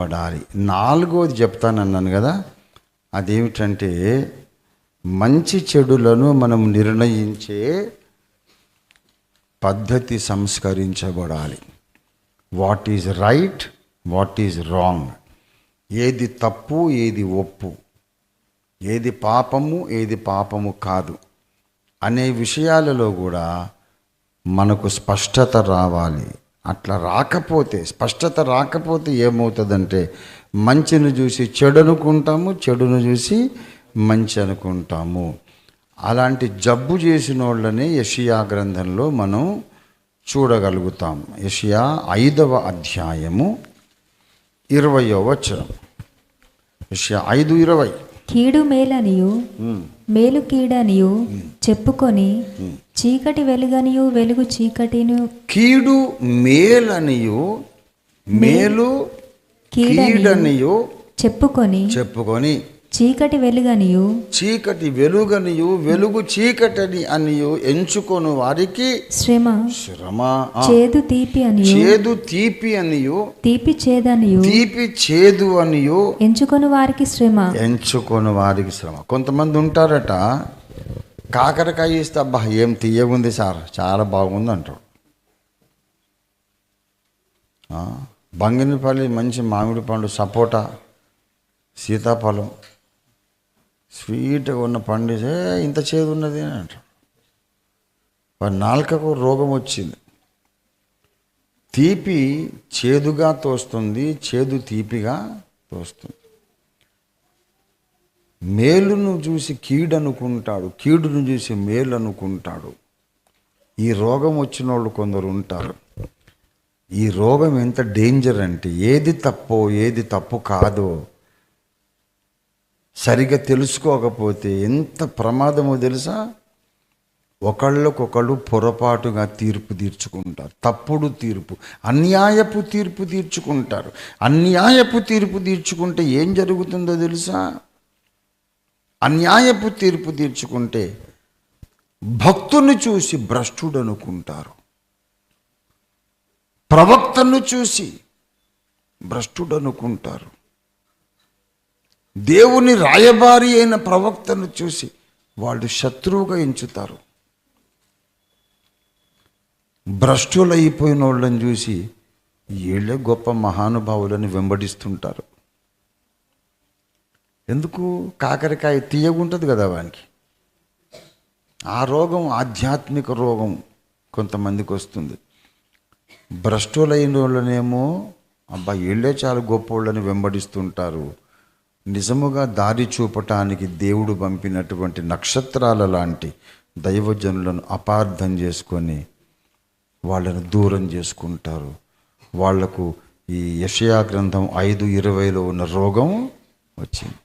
పడాలి. నాలుగోది చెప్తానన్నాను కదా అదేమిటంటే మంచి చెడులను మనం నిర్ణయించే పద్ధతి సంస్కరించబడాలి. What is right what is wrong. ఏది తప్పు ఏది ఒప్పు. ఏది పాపము ఏది పాపము కాదు. అనే విషయాలలో కూడా మనకు స్పష్టత రావాలి. అట్లా రాకపోతే స్పష్టత రాకపోతే ఏమవుతుందంటే మంచిని చూసి చెడు అనుకుంటాము చెడును చూసి మంచి అనుకుంటాము. అలాంటి జబ్బు చేసిన వాళ్ళని యషియా గ్రంథంలో మనం చూడగలుగుతాం. యషియా ఐదవ అధ్యాయము ఇరవయో వచనం. యషియా ఐదు ఇరవై. కీడు మేలనియు మేలు కీడనియు చెప్పుకొని చీకటి వెలుగనియు వెలుగు చీకటిను కీడు మేలనియు మేలు కీడనియు చెప్పుకొని చెప్పుకొని చీకటి వెలుగనియు. చీకటి వెలుగనియు వెలుగు చీకటని అనియు ఎంచుకొని వారికి శ్రమ. శ్రమ. చేదు తీపి అనియు. చేదు తీపి అనియు. తీపి చేదనియు. తీపి చేదు అనియు. ఎంచుకొని వారికి శ్రమ. ఎంచుకొని వారికి శ్రమ. కొంతమంది ఉంటారట కాకరకాయ ఇస్తే అబ్బా ఏం తీయగుంది సార్ చాలా బాగుంది అంటారు ఆ, బంగినపల్లి మంచి మామిడి పండు సపోటా సీతాఫలం స్వీట్గా ఉన్న పండు ఇంత చేదు ఉన్నది అని అంటారు వారి నాలుకకు రోగం వచ్చింది. తీపి చేదుగా తోస్తుంది చేదు తీపిగా తోస్తుంది. మేలును చూసి కీడు అనుకుంటాడు కీడును చూసి మేలు అనుకుంటాడు ఈ రోగం వచ్చిన వాళ్ళు కొందరు ఉంటారు. ఈ రోగం ఎంత డేంజర్ అంటే ఏది తప్పో ఏది తప్పు కాదో సరిగా తెలుసుకోకపోతే ఎంత ప్రమాదమో తెలుసా? ఒకళ్ళకొకళ్ళు పొరపాటుగా తీర్పు తీర్చుకుంటారు. తప్పుడు తీర్పు అన్యాయపు తీర్పు తీర్చుకుంటారు. అన్యాయపు తీర్పు తీర్చుకుంటే ఏం జరుగుతుందో తెలుసా? అన్యాయపు తీర్పు తీర్చుకుంటే భక్తుని చూసి భ్రష్టుడు అనుకుంటారు ప్రవక్తను చూసి భ్రష్టుడు అనుకుంటారు దేవుని రాయబారి అయిన ప్రవక్తను చూసి వాళ్ళు శత్రువుగా ఎంచుతారు. భ్రష్టులైపోయిన వాళ్ళని చూసి వీళ్ళే గొప్ప మహానుభావులని వెంబడిస్తుంటారు. ఎందుకు? కాకరకాయ తీయగుంటుంది కదా వానికి. ఆ రోగం ఆధ్యాత్మిక రోగం కొంతమందికి వస్తుంది. భ్రష్టులైన వాళ్ళనేమో అబ్బా వీళ్ళే చాలా గొప్ప వాళ్ళని వెంబడిస్తుంటారు. నిజముగా దారి చూపటానికి దేవుడు పంపినటువంటి నక్షత్రాల లాంటి దైవజనులను అపార్థం చేసుకొని వాళ్ళను దూరం చేసుకుంటారు. వాళ్ళకు ఈ యషయా గ్రంథం ఐదు ఇరవైలో ఉన్న రోగం వచ్చింది.